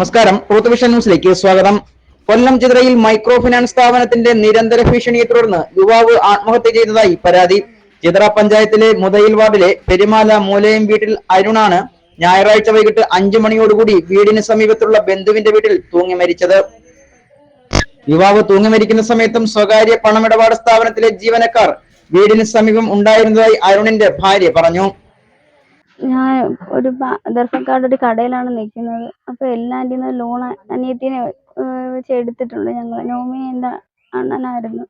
നമസ്കാരം. Ruth vision ന്യൂസിലേക്ക് സ്വാഗതം. കൊല്ലം ചിത്രയിൽ മൈക്രോ ഫിനാൻസ് സ്ഥാപനത്തിന്റെ നിരന്തര ഭീഷണിയെ തുടർന്ന് യുവാവ് ആത്മഹത്യ ചെയ്തതായി പരാതി. ചിത്ര പഞ്ചായത്തിലെ മുതയിൽ വാർഡിലെ പെരുമാല മൂലയം വീട്ടിൽ അരുണാണ് ഞായറാഴ്ച വൈകിട്ട് അഞ്ചു മണിയോടുകൂടി വീടിന് സമീപത്തുള്ള ബന്ധുവിന്റെ വീട്ടിൽ തൂങ്ങി മരിച്ചത്. യുവാവ് തൂങ്ങി മരിക്കുന്ന സമയത്തും സ്വകാര്യ പണമിടപാട് സ്ഥാപനത്തിലെ ജീവനക്കാർ വീടിന് സമീപം ഉണ്ടായിരുന്നതായി അരുണിന്റെ ഭാര്യ പറഞ്ഞു. ഞാൻ ഒരു ദർഭക്കാട് ഒരു കടയിലാണ് നിൽക്കുന്നത്. അപ്പോൾ എല്ലാന്റെ നിന്ന് ലോൺ അനിയത്തിനെ വെച്ച് എടുത്തിട്ടുണ്ട്. ഞങ്ങൾ നോമി എന്റെ അണ്ണനായിരുന്നു.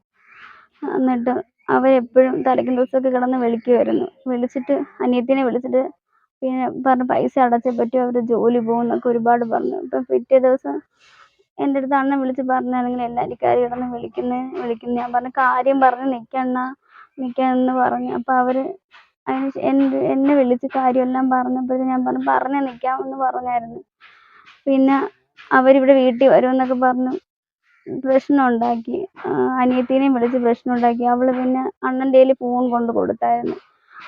എന്നിട്ട് അവരെപ്പോഴും തലയ്ക്കും ദിവസമൊക്കെ കിടന്ന് വിളിക്കുമായിരുന്നു വിളിച്ചിട്ട് അനിയത്തിനെ വിളിച്ചിട്ട് പിന്നെ പറഞ്ഞു പൈസ അടച്ചേ പറ്റൂ അവർ ജോലി പോകും എന്നൊക്കെ ഒരുപാട് പറഞ്ഞു. ഇപ്പം പിറ്റേ ദിവസം എന്റെ അടുത്ത് അണ്ണൻ വിളിച്ച് പറഞ്ഞാണെങ്കിൽ എല്ലാവരും കാര്യം കിടന്ന് വിളിക്കുന്നത് വിളിക്കുന്നു. ഞാൻ പറഞ്ഞു കാര്യം പറഞ്ഞ് നിൽക്കണ്ണ നിൽക്കാന്ന് പറഞ്ഞു. അപ്പോൾ അവർ അതിന് എന്ത് എന്നെ വിളിച്ച് കാര്യമെല്ലാം പറഞ്ഞപ്പോൾ ഞാൻ പറഞ്ഞു പറഞ്ഞ് നിൽക്കാമെന്ന് പറഞ്ഞായിരുന്നു. പിന്നെ അവരിവിടെ വീട്ടിൽ വരുമെന്നൊക്കെ പറഞ്ഞു. പ്രശ്നം ഉണ്ടാക്കി അനിയത്തിനെയും വിളിച്ച് പ്രശ്നം ഉണ്ടാക്കി അവൾ പിന്നെ അണ്ണന്റെ കയ്യിൽ ഫോൺ കൊണ്ട് കൊടുത്തായിരുന്നു.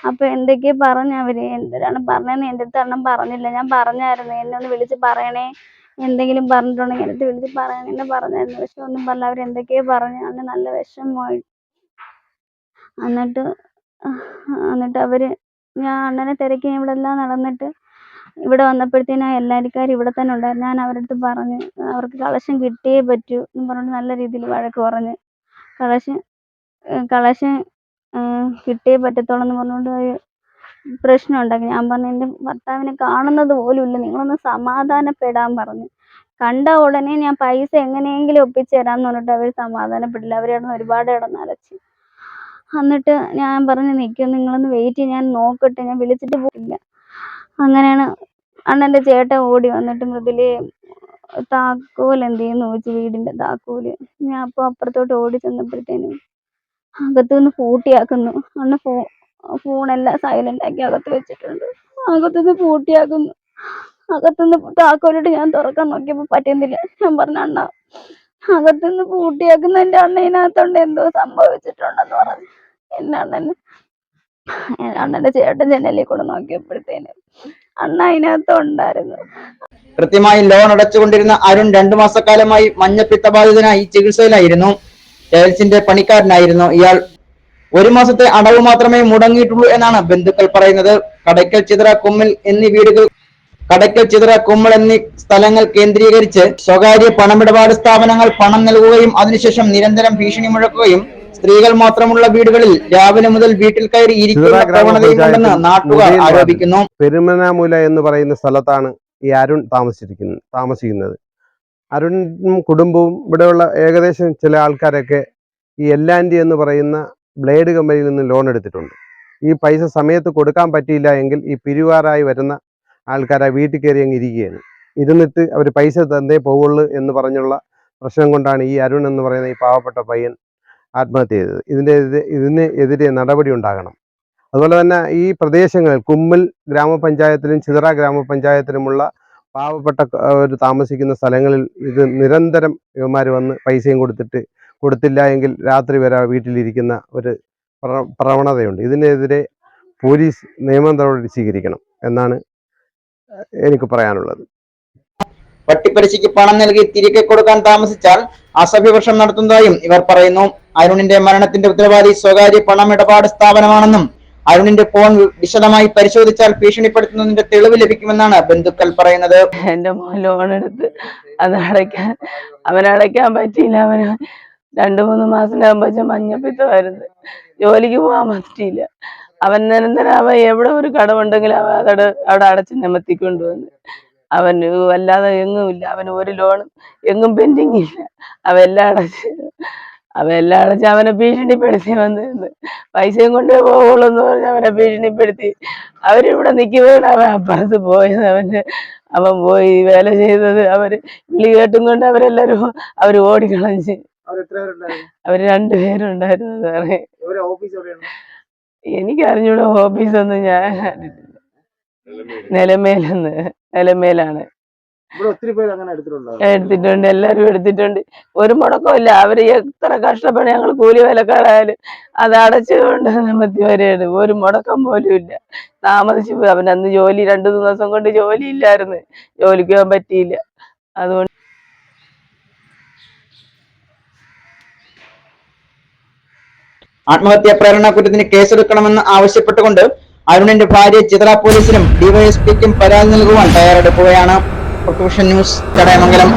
അപ്പൊ എന്തൊക്കെയോ പറഞ്ഞു അവർ? എന്തിനാണ് പറഞ്ഞതെന്ന് എന്റെ അടുത്ത് അണ്ണൻ പറഞ്ഞില്ല. ഞാൻ പറഞ്ഞായിരുന്നു എന്നെ ഒന്ന് വിളിച്ച് പറയണേ. എന്തെങ്കിലും പറഞ്ഞിട്ടുണ്ടെങ്കിൽ എന്റെ അടുത്ത് വിളിച്ച് പറയണേന്ന് പറഞ്ഞായിരുന്നു. പക്ഷെ ഒന്നും പറഞ്ഞില്ല. അവർ എന്തൊക്കെയോ പറഞ്ഞു. അണ്ണൻ നല്ല വിഷമമായി. എന്നിട്ട് എന്നിട്ട് അവർ ഞാൻ അണ്ണനെ തിരക്കി ഇവിടെ എല്ലാം നടന്നിട്ട് ഇവിടെ വന്നപ്പോഴത്തേനും ആ എല്ലാരിക്കാരും ഇവിടെ തന്നെ ഉണ്ടായിരുന്നു. ഞാൻ അവരുടെ അടുത്ത് പറഞ്ഞു അവർക്ക് കളക്ഷൻ കിട്ടിയേ പറ്റൂ എന്ന് പറഞ്ഞിട്ട് നല്ല രീതിയിൽ വഴക്ക് പറഞ്ഞു കളക്ഷൻ കളക്ഷൻ കിട്ടിയേ പറ്റത്തുള്ളൂ എന്ന് പറഞ്ഞുകൊണ്ട് ഒരു പ്രശ്നം ഉണ്ടാക്കി. ഞാൻ പറഞ്ഞു എന്റെ ഭർത്താവിനെ കാണുന്നത് പോലും ഇല്ല. നിങ്ങളൊന്ന് സമാധാനപ്പെടാൻ പറഞ്ഞു. കണ്ട ഉടനെ ഞാൻ പൈസ എങ്ങനെയെങ്കിലും ഒപ്പിച്ചു തരാമെന്ന് പറഞ്ഞിട്ട് അവർ സമാധാനപ്പെട്ടില്ല. അവർ കിടന്ന് ഒരുപാട് കിടന്ന് അലച്ചു. എന്നിട്ട് ഞാൻ പറഞ്ഞു നിൽക്കും നിങ്ങളൊന്ന് വെയിറ്റ് ചെയ്യ്. ഞാൻ നോക്കട്ടെ. ഞാൻ വിളിച്ചിട്ട് പോയില്ല അങ്ങനെയാണ് അണ്ണന്റെ ചേട്ടൻ ഓടി വന്നിട്ട് മൃദുലേ താക്കോൽ എന്ത് ചെയ്യുന്നു ചോദിച്ചു വീടിന്റെ താക്കോൽ ഞാൻ അപ്പോൾ അപ്പുറത്തോട്ട് ഓടി ചെന്നപ്പോഴത്തേനും അകത്തുനിന്ന് പൂട്ടിയാക്കുന്നു. അന്ന് ഫോ ഫോണെല്ലാം സൈലന്റ് ആക്കി അകത്ത് വെച്ചിട്ടുണ്ട്. അകത്തുനിന്ന് പൂട്ടിയാക്കുന്നു. അകത്തുനിന്ന് താക്കോലിട്ട് ഞാൻ തുറക്കാൻ നോക്കിയപ്പോൾ പറ്റുന്നില്ല ഞാൻ പറഞ്ഞ അണ്ണ അകത്തുനിന്ന് പൂട്ടിയാക്കുന്ന എന്റെ അണ്ണയിനകത്തോണ്ട് എന്തോ സംഭവിച്ചിട്ടുണ്ടെന്ന് പറഞ്ഞു. എന്നെ അണ്ണനെ അണ്ണന്റെ ചേട്ടൻ ജനലിൽ കൂടെ നോക്കിയപ്പോഴത്തേനും അണ്ണ അതിനകത്ത് ഉണ്ടായിരുന്നു കൃത്യമായി ലോൺ അടച്ചുകൊണ്ടിരുന്ന അരുൺ രണ്ടു മാസക്കാലമായി മഞ്ഞപ്പിത്ത ബാധിതനായി ചികിത്സയിലായിരുന്നു. ടൈൽസിന്റെ പണിക്കാരനായിരുന്നു ഇയാൾ. ഒരു മാസത്തെ അടവ് മാത്രമേ മുടങ്ങിയിട്ടുള്ളൂ എന്നാണ് ബന്ധുക്കൾ പറയുന്നത്. കടയ്ക്കൽ ചിതറ കുമ്മിൽ എന്നീ വീടുകൾ കടയ്ക്കൽ ചിതറ കുമ്മൽ എന്നീ സ്ഥലങ്ങൾ കേന്ദ്രീകരിച്ച് സ്വകാര്യ പണമിടപാട് സ്ഥാപനങ്ങൾ പണം നൽകുകയും അതിനുശേഷം നിരന്തരം ഭീഷണി മുഴക്കുകയും സ്ത്രീകൾ മാത്രമുള്ള വീടുകളിൽ രാവിലെ മുതൽ വീട്ടിൽ കയറി ഇരിക്കുന്ന പ്രവണതയുണ്ടെന്ന് നാട്ടുകാർ ആരോപിക്കുന്നു. പെരുമനാമുല എന്ന് പറയുന്ന സ്ഥലത്താണ് ഈ അരുൺ താമസിച്ചിരിക്കുന്നത് താമസിക്കുന്നത്. അരുണും കുടുംബവും ഇവിടെയുള്ള ഏകദേശം ചില ആൾക്കാരൊക്കെ ഈ എല്ലാൻഡി എന്ന് പറയുന്ന ബ്ലേഡ് കമ്പനിയിൽ നിന്ന് ലോൺ എടുത്തിട്ടുണ്ട്. ഈ പൈസ സമയത്ത് കൊടുക്കാൻ പറ്റിയില്ല എങ്കിൽ ഈ പിരിവാറായി വരുന്ന ആൾക്കാരെ വീട്ടിൽ കയറി അങ്ങ് ഇരിക്കുകയാണ്. ഇരുന്നിട്ട് അവർ പൈസ തന്നേ പോവുള്ളൂ എന്ന് പറഞ്ഞുള്ള പ്രശ്നം കൊണ്ടാണ് ഈ അരുൺ എന്ന് പറയുന്ന ഈ പാവപ്പെട്ട പയ്യൻ ആത്മഹത്യ ചെയ്തത്. ഇതിന്റെ ഇതിന് എതിരെ നടപടി ഉണ്ടാകണം. അതുപോലെ തന്നെ ഈ പ്രദേശങ്ങളിൽ കുമ്മൽ ഗ്രാമപഞ്ചായത്തിലും ചിതറ ഗ്രാമപഞ്ചായത്തിലുമുള്ള പാവപ്പെട്ട ഒരു താമസിക്കുന്ന സ്ഥലങ്ങളിൽ ഇത് നിരന്തരം ഇവന്മാർ വന്ന് പൈസയും കൊടുത്തിട്ട് കൊടുത്തില്ല എങ്കിൽ രാത്രി വരെ വീട്ടിലിരിക്കുന്ന ഒരു പ്ര- പ്രവണതയുണ്ട്. ഇതിനെതിരെ പോലീസ് നിയമം നടപടി സ്വീകരിക്കണം എന്നാണ് എനിക്ക് പറയാനുള്ളത്. പട്ടിപ്പരിശിക്ക് പണം നൽകി തിരികെ കൊടുക്കാൻ താമസിച്ചാൽ അസഭ്യവർഷം നടത്തുന്നതായും ഇവർ പറയുന്നു. അരുണിന്റെ മരണത്തിന്റെ ഉത്തരവാദി സ്വകാര്യ പണമിടപാട് സ്ഥാപനമാണെന്നും അരുണിന്റെ ഫോൺ വിശദമായി പരിശോധിച്ചാൽ ഭീഷണിപ്പെടുത്തുന്നതിന്റെ തെളിവ് ലഭിക്കുമെന്നാണ് ബന്ധുക്കൾ പറയുന്നത്. എന്റെ മോൻ ലോൺ എടുത്ത് അത് അടയ്ക്കാൻ അവൻ അടയ്ക്കാൻ പറ്റിയില്ല. അവന് രണ്ടു മൂന്ന് മാസത്തിനാകുമ്പോ മഞ്ഞപ്പിത്തമായിരുന്നു. ജോലിക്ക് പോകാൻ പറ്റിയില്ല. അവൻ നിരന്തരം അവൻ എവിടെ ഒരു കടമുണ്ടെങ്കിൽ അവൻ അതോട് അവിടെ അടച്ച് നിമത്തിക്കൊണ്ടുവന്ന് അവന് വല്ലാതെ എങ്ങും ഇല്ല അവന് ഒരു ലോണും എങ്ങും പെൻഡിങ് ഇല്ല. അവ എല്ലാം അടച്ച് അവ എല്ലാം അടച്ച് അവനെ ഭീഷണിപ്പെടുത്തി വന്നിരുന്നു പൈസയും കൊണ്ട് പോകുള്ളൂ എന്ന് പറഞ്ഞ് അവനെ ഭീഷണിപ്പെടുത്തി. അവരിവിടെ നിൽക്കുമ്പോഴാണ് അവൻ അപ്പുറത്ത് പോയത്. അവന് അവൻ പോയി വേല ചെയ്തത് അവർ വിളി കേട്ടും കൊണ്ട് അവരെല്ലാരും അവർ ഓടിക്കളഞ്ഞ്. അവർ രണ്ടുപേരുണ്ടായിരുന്നു സാറേ. എനിക്കറിഞ്ഞൂടെ ഓഫീസൊന്നും ഞാൻ നിലമേലെന്ന്. നിലമേലാണ്. എടുത്തിട്ടുണ്ടോ? എല്ലാരും എടുത്തിട്ടുണ്ട്. ഒരു മുടക്കമില്ല അവർ എത്ര കഷ്ടപ്പെട്ട് ഞങ്ങൾ കൂലി വിലക്കാരായാലും അത് അടച്ചുകൊണ്ട് നമ്മത്തി വരെയാണ്. ഒരു മുടക്കം പോലും ഇല്ല. താമസിച്ചു പോയി. അവൻ അന്ന് ജോലി രണ്ടു മൂന്ന് ദിവസം കൊണ്ട് ജോലി ഇല്ലായിരുന്നു. ജോലിക്ക് പോകാൻ പറ്റിയില്ല. അതുകൊണ്ട് ആത്മഹത്യാ പ്രേരണ കുറ്റത്തിന് കേസെടുക്കണമെന്ന് ആവശ്യപ്പെട്ടുകൊണ്ട് അരുണിന്റെ ഭാര്യ ചിത്ര പോലീസിനും ഡിവൈഎസ്പിക്കും പരാതി നൽകുവാൻ തയ്യാറെടുക്കുകയാണ്. Profession news Chadayamangalam